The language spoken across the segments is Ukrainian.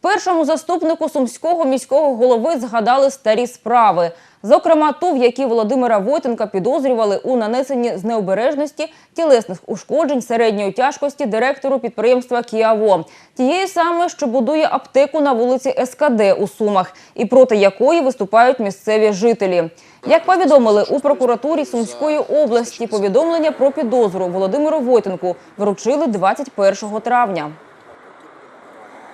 Першому заступнику сумського міського голови згадали старі справи. Зокрема, ту, в якій Володимира Войтенка підозрювали у нанесенні з необережності тілесних ушкоджень середньої тяжкості директору підприємства «Кіаво». Тієї саме, що будує аптеку на вулиці СКД у Сумах, і проти якої виступають місцеві жителі. Як повідомили у прокуратурі Сумської області, повідомлення про підозру Володимиру Войтенку вручили 21 травня.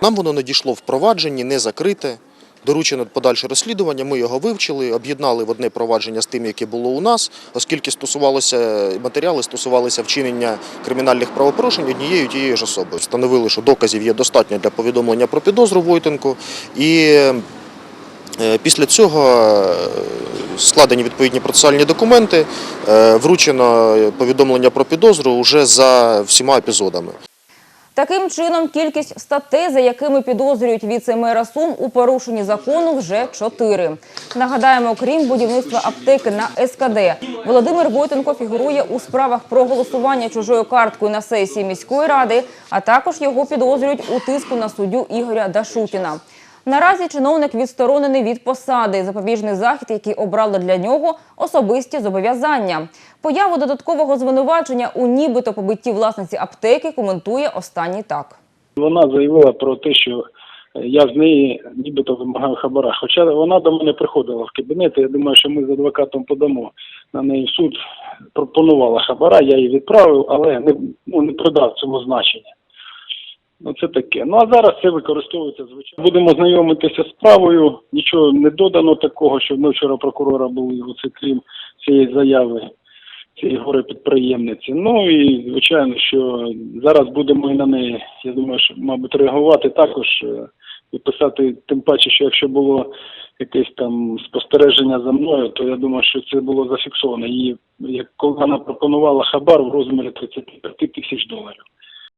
Нам воно надійшло в провадженні, не закрите. Доручено подальше розслідування. Ми його вивчили, об'єднали в одне провадження з тим, яке було у нас, оскільки стосувалося матеріали, стосувалися вчинення кримінальних правопорушень однією тією ж особою. Встановили, що доказів є достатньо для повідомлення про підозру Войтенку. І е, після цього е, складені відповідні процесуальні документи, е, вручено повідомлення про підозру вже за всіма епізодами. Таким чином, кількість статей, за якими підозрюють віце-мера Сум у порушенні закону, вже чотири. Нагадаємо, крім будівництва аптеки на СКД, Володимир Войтенко фігурує у справах про голосування чужою карткою на сесії міської ради, а також його підозрюють у тиску на суддю Ігоря Дашутіна. Наразі чиновник відсторонений від посади. Запобіжний захід, який обрали для нього, особисті зобов'язання. Появу додаткового звинувачення у нібито побитті власниці аптеки коментує останній так. Вона заявила про те, що я з неї нібито вимагаю хабара. Хоча вона до мене приходила в кабінет, я думаю, що ми з адвокатом подамо на неї суд. Пропонувала хабара, я її відправив, але не, ну, не придав цьому значення. Це таке. Ну а зараз це використовується звичайно. Будемо знайомитися з справою. Нічого не додано такого, що ми вчора прокурора були, оце крім цієї заяви цієї горе підприємниці. Ну і звичайно, що зараз будемо і на неї, я думаю, що, мабуть, реагувати також е, і писати, тим паче, що якщо було якесь там спостереження за мною, то я думаю, що це було зафіксовано. Її як коли вона пропонувала хабар в розмірі 35 тисяч доларів.